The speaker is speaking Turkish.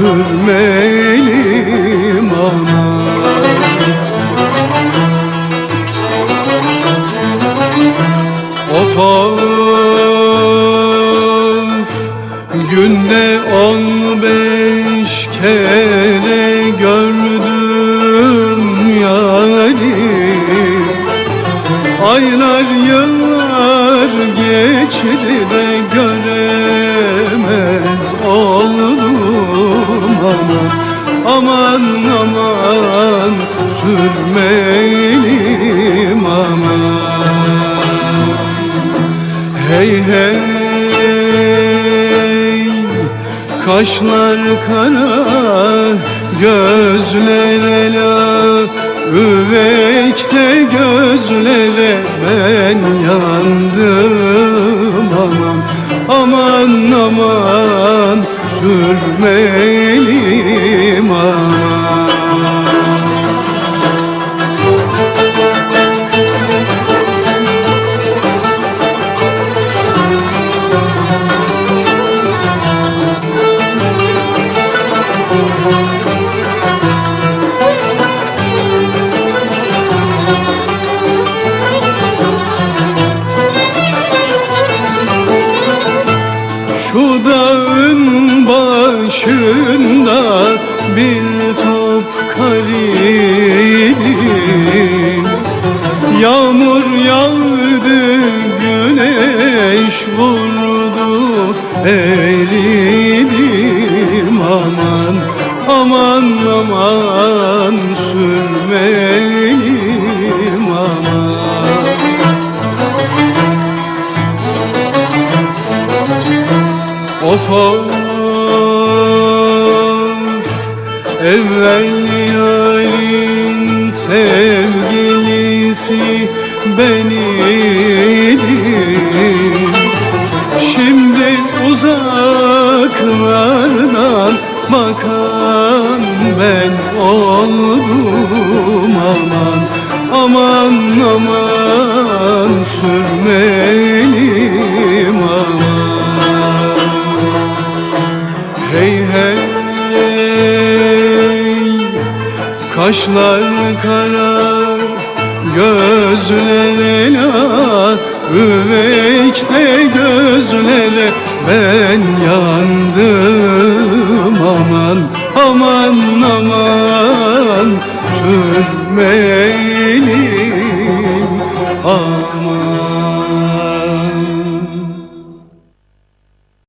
Sürmelim aman Of of Günde on beş kere gördüm yari Aylar sürmelim aman Hey hey Kaşlar kara Gözler ela Üvekte gözlere Ben yandım. Aman Aman aman Sürmelim Şu dağın başında bir top kar idi Yağmur yağdı güneş vurdu eridim sürmelim aman Of of Evvel yarın sevgilisi ben ben oldum. Aman Aman aman sürmelim aman. Hey hey Kaşlar kara Gözler ela Üvekte gözlere Ben yandım. Aman aman Oh.